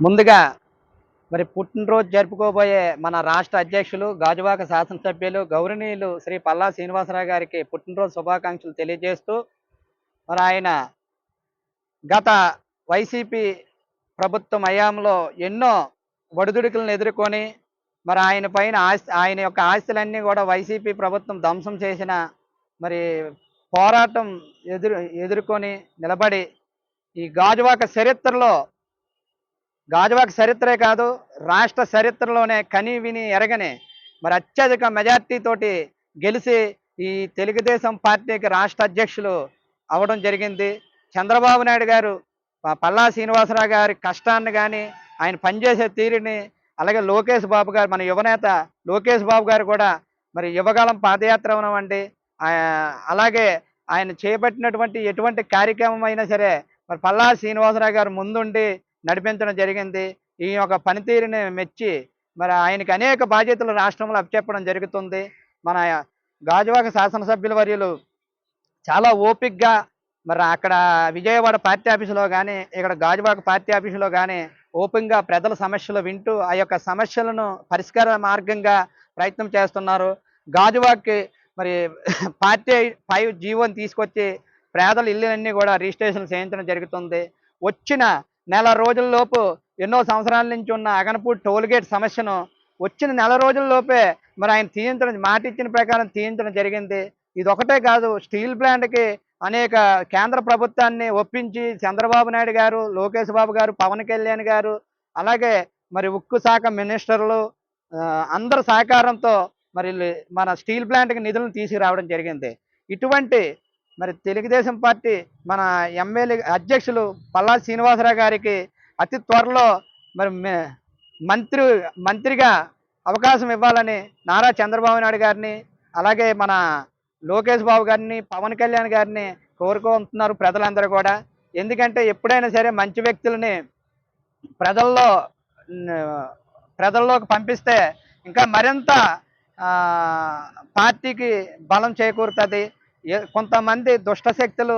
ముందుగా మరి పుట్టినరోజు జరుపుకోబోయే మన రాష్ట్ర అధ్యక్షులు గాజువాక శాసనసభ్యులు గౌరవనీయులు శ్రీ పల్లా శ్రీనివాసరావు గారికి పుట్టినరోజు శుభాకాంక్షలు తెలియజేస్తూ మరి ఆయన గత వైసీపీ ప్రభుత్వం హయాంలో ఎన్నో ఒడిదుడుకులను ఎదుర్కొని మరి ఆయన పైన ఆస్తి ఆయన యొక్క ఆస్తులన్నీ కూడా వైసీపీ ప్రభుత్వం ధ్వంసం చేసిన మరి పోరాటం ఎదురు ఎదుర్కొని నిలబడి ఈ గాజువాక చరిత్రలో గాజువాక చరిత్రే కాదు రాష్ట్ర చరిత్రలోనే కని విని ఎరగని మరి అత్యధిక మెజార్టీ తోటి గెలిచి ఈ తెలుగుదేశం పార్టీకి రాష్ట్ర అధ్యక్షులు అవడం జరిగింది. చంద్రబాబు నాయుడు గారు పల్లా శ్రీనివాసరావు గారి కష్టాన్ని కానీ ఆయన పనిచేసే తీరుని అలాగే లోకేష్ బాబు గారు మన యువనేత లోకేష్ బాబు గారు కూడా మరి యువగాలం పాదయాత్ర ఉన్నామండి అలాగే ఆయన చేపట్టినటువంటి ఎటువంటి కార్యక్రమం అయినా సరే మరి పల్లా శ్రీనివాసరావు గారు ముందుండి నడిపించడం జరిగింది. ఈ యొక్క పనితీరుని మెచ్చి మరి ఆయనకి అనేక బాధ్యతలు రాష్ట్రంలో అప్పచెప్పడం జరుగుతుంది. మన గాజువాక శాసనసభ్యుల వర్యులు చాలా ఓపిక్గా మరి అక్కడ విజయవాడ పార్టీ ఆఫీసులో కానీ ఇక్కడ గాజువాక పార్టీ ఆఫీసులో కానీ ఓపెన్గా ప్రజల సమస్యలు వింటూ ఆ యొక్క సమస్యలను పరిష్కార మార్గంగా ప్రయత్నం చేస్తున్నారు. గాజువాక్కి మరి పార్టీ ఫైవ్ జీవోని తీసుకొచ్చి పేదల ఇల్లులన్నీ కూడా రిజిస్ట్రేషన్ చేయించడం జరుగుతుంది. వచ్చిన నెల రోజుల్లోపు ఎన్నో సంవత్సరాల నుంచి ఉన్న అగనపూడి టోల్గేట్ సమస్యను వచ్చిన నెల రోజుల్లోపే మరి ఆయన తీయించడం మాట ఇచ్చిన ప్రకారం తీయించడం జరిగింది. ఇది ఒకటే కాదు స్టీల్ ప్లాంట్కి అనేక కేంద్ర ప్రభుత్వాన్ని ఒప్పించి చంద్రబాబు నాయుడు గారు లోకేష్ బాబు గారు పవన్ కళ్యాణ్ గారు అలాగే మరి ఉక్కు శాఖ మినిస్టర్లు అందరి సహకారంతో మరి మన స్టీల్ ప్లాంట్కి నిధులను తీసుకురావడం జరిగింది. ఇటువంటి మరి తెలుగుదేశం పార్టీ మన ఎమ్మెల్యే అధ్యక్షులు పల్లా శ్రీనివాసరావు గారికి అతి త్వరలో మరి మంత్రి మంత్రిగా అవకాశం ఇవ్వాలని నారా చంద్రబాబు నాయుడు గారిని అలాగే మన లోకేష్ బాబు గారిని పవన్ కళ్యాణ్ గారిని కోరుకుంటున్నారు ప్రజలందరూ కూడా. ఎందుకంటే ఎప్పుడైనా సరే మంచి వ్యక్తులని ప్రజల్లో ప్రజల్లోకి పంపిస్తే ఇంకా మరింత పార్టీకి బలం చేకూరుతుంది. కొంతమంది దుష్ట శక్తులు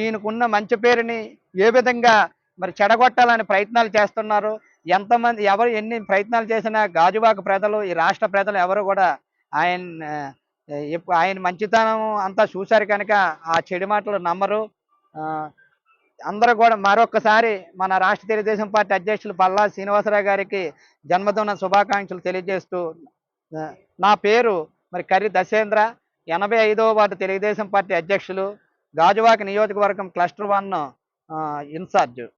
ఈయనకున్న మంచి పేరుని ఏ విధంగా మరి చెడగొట్టాలని ప్రయత్నాలు చేస్తున్నారు? ఎంతమంది ఎవరు ఎన్ని ప్రయత్నాలు చేసినా గాజువాక ప్రజలు ఈ రాష్ట్ర ప్రజలు ఎవరు కూడా ఆయన ఆయన మంచితనం అంతా చూశారు కనుక ఆ చెడు మాటలు నమ్మరు. అందరూ కూడా మరొకసారి మన రాష్ట్ర తెలుగుదేశం పార్టీ అధ్యక్షులు పల్లా శ్రీనివాసరావు గారికి జన్మదిన శుభాకాంక్షలు తెలియజేస్తూ నా పేరు మరి కర్రి దశేంద్ర. ఎనభై ఐదవ వార్డు తెలుగుదేశం పార్టీ అధ్యక్షులు గాజువాక నియోజకవర్గం క్లస్టర్ వన్ ఇన్ఛార్జ్.